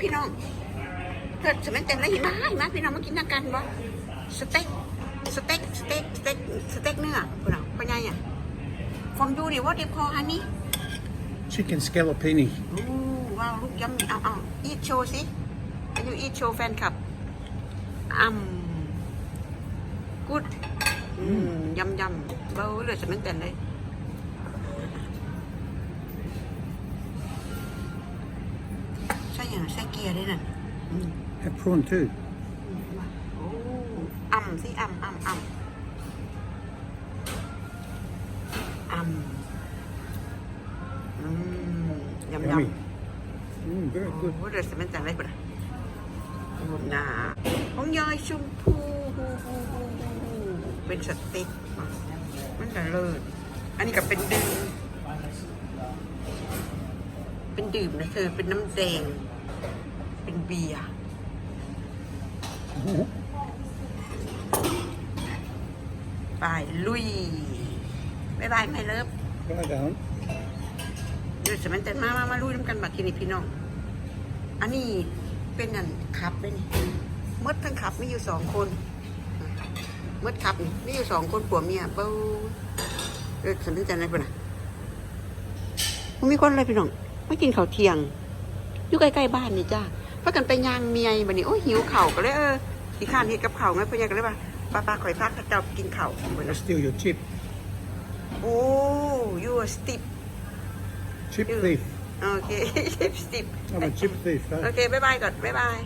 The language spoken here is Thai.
พี่น้องเถิดจะเป็นเต็มแล้วหิมะหิมะพี่น้องมากินนักกันบ่สเต็กสเต็กสเต็กสเต็กสเต็กเนื้อพี่น้องเป็นไงอะ from you ดิ what do you call honey Chicken scallopini. โอ้ว้าวลูกยำเอาเอา eat show สิ can you eat show แฟนคลับอืม good อืมยำยำเบาเลยจะเป็นเต็มเลย ใช่อย่างใช่เกียร์ด้วยน่ะอืม Have prawn too. โอ้อ่ำสิอ่ำอ่ำอ่ำอ่ำอืมยำย Yummy. ำ Mm, very โอ้ good. โหเดือดสมันจังเลยปะโอ้หนาของยายชมพูฮูฮูฮูฮูเป็นสเต็กมันจะเลิศอันนี้ก็เป็นดื่ม เป็นดื่มนะเธอเป็นน้ำแดง เป็นเบียร์ไปลุยบายบายไม่เลิฟ Bye, darling. เดี๋ยวจะมันแต่มามามาลุยน้ำกันบัดทีนี้พี่น้อง อันนี้เป็นอันขับเลยนี่มดทั้งขับมีอยู่สองคนมดขับนี่มีอยู่สองคนผัวเมียเบ้าเออฉันนึกจะไหนปะนะมันมีคนอะไรพี่น้องไม่กินข้าวเที่ยง อยู่ใกล้ๆบ้านนี่จ้า พากันไปย่างเมียบัดนี้โอ้ยหิวเข่าวก็เลยเออขี้ข้านเฮ็ดกับเข่าวไงเพื่อนก็เลยว่าป้าป้าข่อยพักเจ้ากินเข่าวเหมือน I'll steal your chip. โอ้ยูสติป Chip You- thief. โอเคสติป I'm a chip thief. โอ Eh? เคบ๊ายบายก่อนบ๊ายบาย